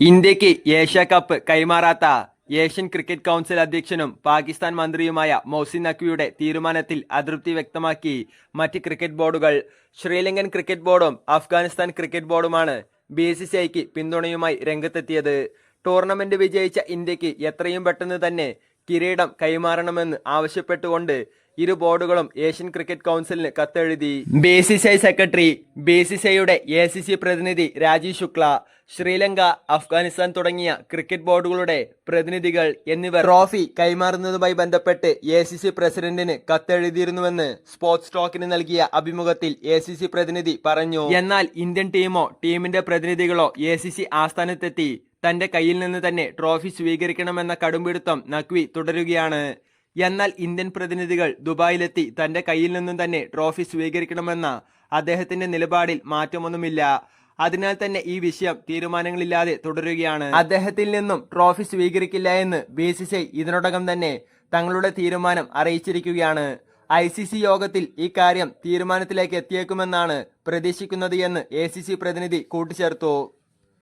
ഇന്ത്യയ്ക്ക് Asia cup കൈമാറാത്ത Asian cricket council അധ്യക്ഷനും പാകിസ്ഥാൻ മന്ത്രിയുമായ മൊഹസിൻ നഖ്വിയുടെ തീരുമാനത്തിൽ അതൃപ്തി വ്യക്തമാക്കി. മറ്റ് ക്രിക്കറ്റ് ബോർഡുകൾ ശ്രീലങ്കൻ ക്രിക്കറ്റ് ബോർഡും അഫ്ഗാനിസ്ഥാൻ ക്രിക്കറ്റ് ബോർഡുമാണ് ബി സി സി ഐക്ക് പിന്തുണയുമായി രംഗത്തെത്തിയത്. ടൂർണമെന്റ് വിജയിച്ച ഇന്ത്യയ്ക്ക് എത്രയും പെട്ടെന്ന് തന്നെ കിരീടം കൈമാറണമെന്ന് ആവശ്യപ്പെട്ടുകൊണ്ട് ഇരു ബോർഡുകളും ഏഷ്യൻ ക്രിക്കറ്റ് കൗൺസിലിന് കത്തെഴുതി. B C C I secretary B C C ഐയുടെ എ സി സി പ്രതിനിധി രാജീവ് ശുക്ല ശ്രീലങ്ക അഫ്ഗാനിസ്ഥാൻ തുടങ്ങിയ ക്രിക്കറ്റ് ബോർഡുകളുടെ പ്രതിനിധികൾ എന്നിവർ ട്രോഫി കൈമാറുന്നതുമായി ബന്ധപ്പെട്ട് എ സി സി പ്രസിഡന്റിന് കത്തെഴുതിയിരുന്നുവെന്ന് സ്പോർട്സ് ടോക്കിന് നൽകിയ അഭിമുഖത്തിൽ എ സി സി പ്രതിനിധി പറഞ്ഞു. എന്നാൽ ഇന്ത്യൻ ടീമോ ടീമിന്റെ പ്രതിനിധികളോ എ സി സി ആസ്ഥാനത്തെത്തി തന്റെ കയ്യിൽ നിന്ന് തന്നെ ട്രോഫി സ്വീകരിക്കണമെന്ന കടുംപിടുത്തം നഖ്വി തുടരുകയാണ്. എന്നാൽ ഇന്ത്യൻ പ്രതിനിധികൾ ദുബായിലെത്തി തന്റെ കയ്യിൽ നിന്നും തന്നെ ട്രോഫി സ്വീകരിക്കണമെന്ന അദ്ദേഹത്തിന്റെ നിലപാടിൽ മാറ്റമൊന്നുമില്ല. അതിനാൽ തന്നെ ഈ വിഷയം തീരുമാനങ്ങളില്ലാതെ തുടരുകയാണ്. അദ്ദേഹത്തിൽ നിന്നും ട്രോഫി സ്വീകരിക്കില്ല എന്ന് ബി സി സി ഇതിനോടകം തന്നെ തങ്ങളുടെ തീരുമാനം അറിയിച്ചിരിക്കുകയാണ്. ഐ സി സി യോഗത്തിൽ ഇക്കാര്യം തീരുമാനത്തിലേക്ക് എത്തിയേക്കുമെന്നാണ് പ്രതീക്ഷിക്കുന്നത് എന്ന് എ സി സി പ്രതിനിധി കൂട്ടിച്ചേർത്തു.